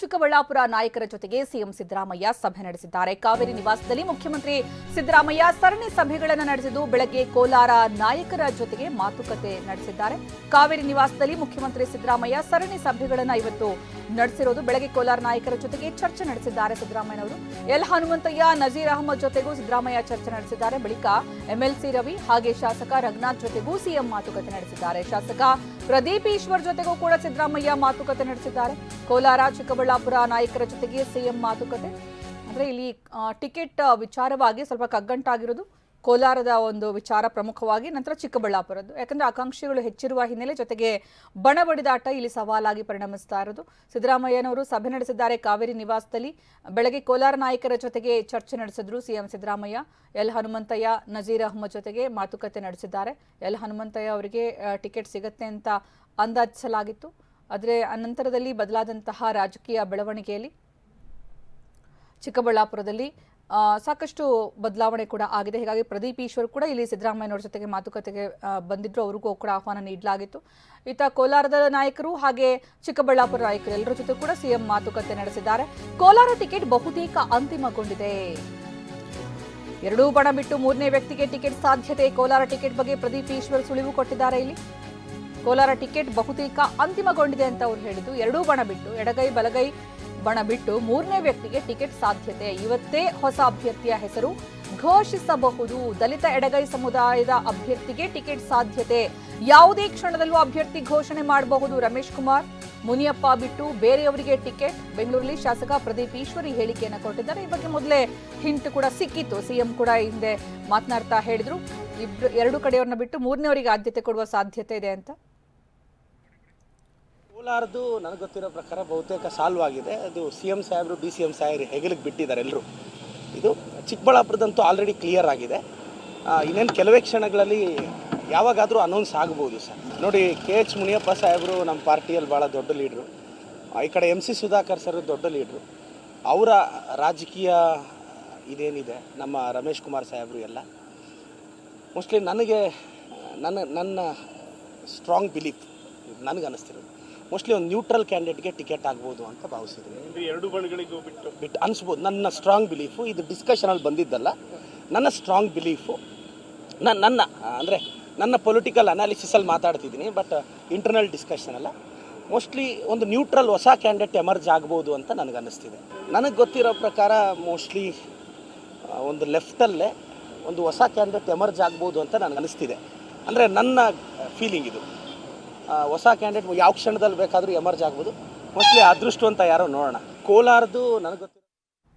ಚಿಕ್ಕಬಳ್ಳಾಪುರ ನಾಯಕರ ಜೊತೆಗೆ ಸಿಎಂ ಸಿದ್ದರಾಮಯ್ಯ ಸಭೆ ನಡೆಸಿದ್ದಾರೆ. ಕಾವೇರಿ ನಿವಾಸದಲ್ಲಿ ಮುಖ್ಯಮಂತ್ರಿ ಸಿದ್ದರಾಮಯ್ಯ ಸರಣಿ ಸಭೆಗಳನ್ನು ನಡೆಸಿದ್ದು, ಬೆಳಗ್ಗೆ ಕೋಲಾರ ನಾಯಕರ ಜೊತೆಗೆ ಮಾತುಕತೆ ನಡೆಸಿದ್ದಾರೆ. ಕಾವೇರಿ ನಿವಾಸದಲ್ಲಿ ಮುಖ್ಯಮಂತ್ರಿ ಸಿದ್ದರಾಮಯ್ಯ ಸರಣಿ ಸಭೆಗಳನ್ನು ಇವತ್ತು ನಡೆಸಿರೋದು, ಬೆಳಗ್ಗೆ ಕೋಲಾರ ನಾಯಕರ ಜೊತೆಗೆ ಚರ್ಚೆ ನಡೆಸಿದ್ದಾರೆ ಸಿದ್ದರಾಮಯ್ಯನವರು. ಎಲ್ ಹನುಮಂತಯ್ಯ, ನಜೀರ್ ಅಹಮದ್ ಜೊತೆಗೂ ಸಿದ್ದರಾಮಯ್ಯ ಚರ್ಚೆ ನಡೆಸಿದ್ದಾರೆ. ಬಳಿಕ ಎಂಎಲ್ಸಿ ರವಿ ಹಾಗೆ ಶಾಸಕ ರಘುನಾಥ್ ಜೊತೆಗೂ ಸಿಎಂ ಮಾತುಕತೆ ನಡೆಸಿದ್ದಾರೆ. ಶಾಸಕ ಪ್ರದೀಪ್ ಈಶ್ವರ್ ಜೊತೆಗೂ ಕೂಡ ಸಿದ್ದರಾಮಯ್ಯ ಮಾತುಕತೆ ನಡೆಸಿದ್ದಾರೆ. ಕೋಲಾರ, ಚಿಕ್ಕಬಳ್ಳಾಪುರ ನಾಯಕರ ಜೊತೆಗೆ ಸಿಎಂ ಮಾತುಕತೆ. ಅಂದ್ರೆ ಇಲ್ಲಿ ಟಿಕೆಟ್ ವಿಚಾರವಾಗಿ ಸ್ವಲ್ಪ ಕಗ್ಗಂಟಾಗಿರೋದು. ಕೋಲಾರದ ಒಂದು ವಿಚಾರ ಪ್ರಮುಖವಾಗಿ, ನಂತರ ಚಿಕ್ಕಬಳ್ಳಾಪುರದ್ದು. ಯಾಕಂದ್ರೆ ಆಕಾಂಕ್ಷಿಗಳು ಹೆಚ್ಚಿರುವ ಹಿನ್ನೆಲೆ ಜೊತೆಗೆ ಬಣ ಬಡಿದಾಟ ಇಲ್ಲಿ ಸವಾಲಾಗಿ ಪರಿಣಮಿಸ್ತಾ ಇರೋದು. ಸಿದ್ದರಾಮಯ್ಯನವರು ಸಭೆ ನಡೆಸಿದ್ದಾರೆ ಕಾವೇರಿ ನಿವಾಸದಲ್ಲಿ. ಬೆಳಗ್ಗೆ ಕೋಲಾರ ನಾಯಕರ ಜೊತೆಗೆ ಚರ್ಚೆ ನಡೆಸಿದ್ರು ಸಿಎಂ ಸಿದ್ದರಾಮಯ್ಯ. ಎಲ್ ಹನುಮಂತಯ್ಯ, ನಜೀರ್ ಅಹ್ಮದ್ ಜೊತೆಗೆ ಮಾತುಕತೆ ನಡೆಸಿದ್ದಾರೆ. ಎಲ್ ಹನುಮಂತಯ್ಯ ಅವರಿಗೆ ಟಿಕೆಟ್ ಸಿಗತ್ತೆ ಅಂತ ಅಂದಾಜಿಸಲಾಗಿತ್ತು. ಆದರೆ ಅನಂತರದಲ್ಲಿ ಬದಲಾದಂತಹ ರಾಜಕೀಯ ಬೆಳವಣಿಗೆಯಲ್ಲಿ ಚಿಕ್ಕಬಳ್ಳಾಪುರದಲ್ಲಿ ಸಾಕಷ್ಟು ಬದಲಾವಣೆ ಕೂಡ ಆಗಿದೆ. ಹೀಗಾಗಿ ಪ್ರದೀಪ್ ಈಶ್ವರ್ ಕೂಡ ಇಲ್ಲಿ ಸಿದ್ದರಾಮಯ್ಯನವರ ಜೊತೆಗೆ ಮಾತುಕತೆಗೆ ಬಂದಿದ್ರು. ಅವ್ರಿಗೂ ಕೂಡ ಆಹ್ವಾನ ನೀಡಲಾಗಿತ್ತು. ಇತ್ತ ಕೋಲಾರದ ನಾಯಕರು ಹಾಗೆ ಚಿಕ್ಕಬಳ್ಳಾಪುರ ನಾಯಕರು ಎಲ್ಲರ ಜೊತೆ ಕೂಡ ಸಿಎಂ ಮಾತುಕತೆ ನಡೆಸಿದ್ದಾರೆ. ಕೋಲಾರ ಟಿಕೆಟ್ ಬಹುತೇಕ ಅಂತಿಮಗೊಂಡಿದೆ. ಎರಡೂ ಬಣ ಬಿಟ್ಟು ಮೂರನೇ ವ್ಯಕ್ತಿಗೆ ಟಿಕೆಟ್ ಸಾಧ್ಯತೆ. ಕೋಲಾರ ಟಿಕೆಟ್ ಬಗ್ಗೆ ಪ್ರದೀಪ್ ಈಶ್ವರ್ ಸುಳಿವು ಕೊಟ್ಟಿದ್ದಾರೆ ಇಲ್ಲಿ. ಕೋಲಾರ ಟಿಕೆಟ್ ಬಹುತೇಕ ಅಂತಿಮಗೊಂಡಿದೆ ಅಂತ ಅವ್ರು ಹೇಳಿದ್ದು. ಎರಡೂ ಬಣ ಬಿಟ್ಟು ಎಡಗೈ, ಬಲಗೈ ಬಣ ಬಿಟ್ಟು ಮೂರನೇ ವ್ಯಕ್ತಿಗೆ ಟಿಕೆಟ್ ಸಾಧ್ಯತೆ. ಇವತ್ತೇ ಹೊಸ ಅಭ್ಯರ್ಥಿಯ ಹೆಸರು ಘೋಷಿಸಬಹುದು. ದಲಿತ ಎಡಗೈ ಸಮುದಾಯದ ಅಭ್ಯರ್ಥಿಗೆ ಟಿಕೆಟ್ ಸಾಧ್ಯತೆ. ಯಾವುದೇ ಕ್ಷಣದಲ್ಲೂ ಅಭ್ಯರ್ಥಿ ಘೋಷಣೆ ಮಾಡಬಹುದು. ರಮೇಶ್ ಕುಮಾರ್, ಮುನಿಯಪ್ಪ ಬಿಟ್ಟು ಬೇರೆಯವರಿಗೆ ಟಿಕೆಟ್. ಬೆಂಗಳೂರಲ್ಲಿ ಶಾಸಕ ಪ್ರದೀಪ್ ಈಶ್ವರಿ ಹೇಳಿಕೆಯನ್ನು ಕೊಟ್ಟಿದ್ದಾರೆ. ಈ ಬಗ್ಗೆ ಮೊದಲೇ ಹಿಂಟ್ ಕೂಡ ಸಿಕ್ಕಿತ್ತು. ಸಿಎಂ ಕೂಡ ಹಿಂದೆ ಮಾತನಾಡ್ತಾ ಹೇಳಿದ್ರು. ಇಬ್ರು, ಎರಡು ಕಡೆಯವ್ರನ್ನ ಬಿಟ್ಟು ಮೂರನೇವರಿಗೆ ಆದ್ಯತೆ ಕೊಡುವ ಸಾಧ್ಯತೆ ಇದೆ ಅಂತ. ಕೋಲಾರದು ನನಗೆ ಗೊತ್ತಿರೋ ಪ್ರಕಾರ ಬಹುತೇಕ ಸಾಲ್ವ್ ಆಗಿದೆ ಅದು ಸಿ ಎಂ ಸಾಹೇಬರು ಡಿ ಸಿ ಎಂ ಸಾಹೇಬರು ಹೆಗಲಿಗೆ ಬಿಟ್ಟಿದ್ದಾರೆ ಎಲ್ಲರೂ ಇದು ಚಿಕ್ಕಬಳ್ಳಾಪುರದಂತೂ ಆಲ್ರೆಡಿ ಕ್ಲಿಯರ್ ಆಗಿದೆ. ಇನ್ನೇನು ಕೆಲವೇ ಕ್ಷಣಗಳಲ್ಲಿ ಯಾವಾಗಾದರೂ ಅನೌನ್ಸ್ ಆಗ್ಬೋದು ಸರ್. ನೋಡಿ, ಕೆ ಎಚ್ ಮುನಿಯಪ್ಪ ಸಾಹೇಬರು ನಮ್ಮ ಪಾರ್ಟಿಯಲ್ಲಿ ಭಾಳ ದೊಡ್ಡ ಲೀಡ್ರು. ಈ ಕಡೆ ಎಂ ಸಿ ಸುಧಾಕರ್ ಸರ್ ದೊಡ್ಡ ಲೀಡ್ರು. ಅವರ ರಾಜಕೀಯ ಇದೇನಿದೆ? ನಮ್ಮ ರಮೇಶ್ ಕುಮಾರ್ ಸಾಹೇಬರು ಎಲ್ಲ. ಮೋಸ್ಟ್ಲಿ ನನಗೆ, ನನ್ನ ನನ್ನ ಸ್ಟ್ರಾಂಗ್ ಬಿಲೀಫ್ ನನಗೆ ಅನ್ನಿಸ್ತಿರೋದು ಮೋಸ್ಟ್ಲಿ ಒಂದು ನ್ಯೂಟ್ರಲ್ ಕ್ಯಾಂಡಿಡೇಟ್ಗೆ ಟಿಕೆಟ್ ಆಗ್ಬೋದು ಅಂತ ಭಾವಿಸಿದ್ದೀನಿ ಎರಡು ಬಣಗಳಿಗೂ ಬಿಟ್ಟು ಬಿಟ್ಟು ಅನಿಸ್ಬೋದು ನನ್ನ ಸ್ಟ್ರಾಂಗ್ ಬಿಲೀಫು ಇದು ಡಿಸ್ಕಷನಲ್ಲಿ ಬಂದಿದ್ದಲ್ಲ ನನ್ನ ಸ್ಟ್ರಾಂಗ್ ಬಿಲೀಫು ನನ್ನ ನನ್ನ ಅಂದರೆ ನನ್ನ ಪೊಲಿಟಿಕಲ್ ಅನಾಲಿಸಿಸಲ್ಲಿ ಮಾತಾಡ್ತಿದ್ದೀನಿ ಬಟ್ ಇಂಟರ್ನಲ್ ಡಿಸ್ಕಷನ್ ಅಲ್ಲ. ಮೋಸ್ಟ್ಲಿ ಒಂದು ನ್ಯೂಟ್ರಲ್ ಹೊಸ ಕ್ಯಾಂಡಿಡೇಟ್ ಎಮರ್ಜ್ ಆಗ್ಬೋದು ಅಂತ ನನಗೆ ಅನ್ನಿಸ್ತಿದೆ. ನನಗೆ ಗೊತ್ತಿರೋ ಪ್ರಕಾರ ಮೋಸ್ಟ್ಲಿ ಒಂದು ಲೆಫ್ಟಲ್ಲೇ ಒಂದು ಹೊಸ ಕ್ಯಾಂಡಿಡೇಟ್ ಎಮರ್ಜ್ ಆಗ್ಬೋದು ಅಂತ ನನಗೆ ಅನಿಸ್ತಿದೆ ಅಂದರೆ ನನ್ನ ಫೀಲಿಂಗ್ ಇದು. ಹೊಸ ಕ್ಯಾಂಡಿಡೇಟ್ ಯಾವ ಕ್ಷಣದಲ್ಲಿ ಬೇಕಾದರೂ ಎಮರ್ಜ್ ಆಗ್ಬೋದು. ಮೋಸ್ಟ್ಲಿ ಅದೃಷ್ಟ ಅಂತ ಯಾರೋ ನೋಡೋಣ. ಕೋಲಾರದು ನನಗೆ ಗೊತ್ತಿರೋ